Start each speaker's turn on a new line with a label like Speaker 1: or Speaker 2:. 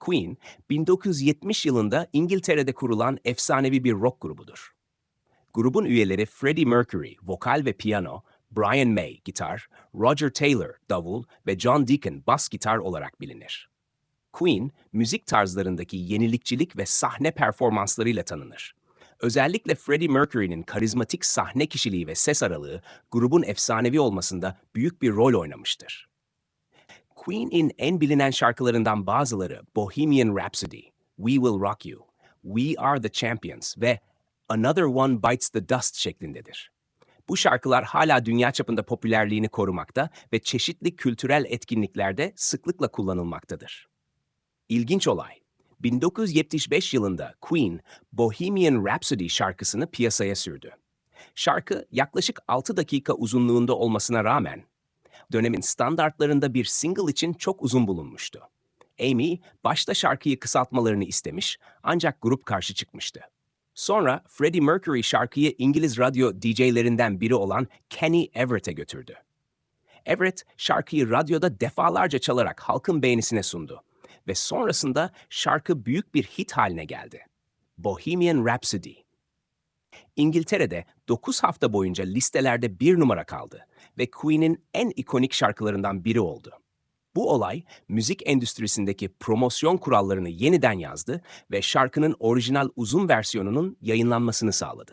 Speaker 1: Queen, 1970 yılında İngiltere'de kurulan efsanevi bir rock grubudur. Grubun üyeleri Freddie Mercury, vokal ve piyano, Brian May, gitar, Roger Taylor, davul ve John Deacon, bas gitar olarak bilinir. Queen, müzik tarzlarındaki yenilikçilik ve sahne performanslarıyla tanınır. Özellikle Freddie Mercury'nin karizmatik sahne kişiliği ve ses aralığı grubun efsanevi olmasında büyük bir rol oynamıştır. Queen'in en bilinen şarkılarından bazıları Bohemian Rhapsody, We Will Rock You, We Are the Champions ve Another One Bites the Dust şeklindedir. Bu şarkılar hala dünya çapında popülerliğini korumakta ve çeşitli kültürel etkinliklerde sıklıkla kullanılmaktadır. İlginç olay, 1975 yılında Queen, Bohemian Rhapsody şarkısını piyasaya sürdü. Şarkı yaklaşık 6 dakika uzunluğunda olmasına rağmen dönemin standartlarında bir single için çok uzun bulunmuştu. Amy başta şarkıyı kısaltmalarını istemiş ancak grup karşı çıkmıştı. Sonra Freddie Mercury şarkıyı İngiliz radyo DJ'lerinden biri olan Kenny Everett'e götürdü. Everett şarkıyı radyoda defalarca çalarak halkın beğenisine sundu ve sonrasında şarkı büyük bir hit haline geldi. Bohemian Rhapsody. İngiltere'de 9 hafta boyunca listelerde bir numara kaldı ve Queen'in en ikonik şarkılarından biri oldu. Bu olay müzik endüstrisindeki promosyon kurallarını yeniden yazdı ve şarkının orijinal uzun versiyonunun yayınlanmasını sağladı.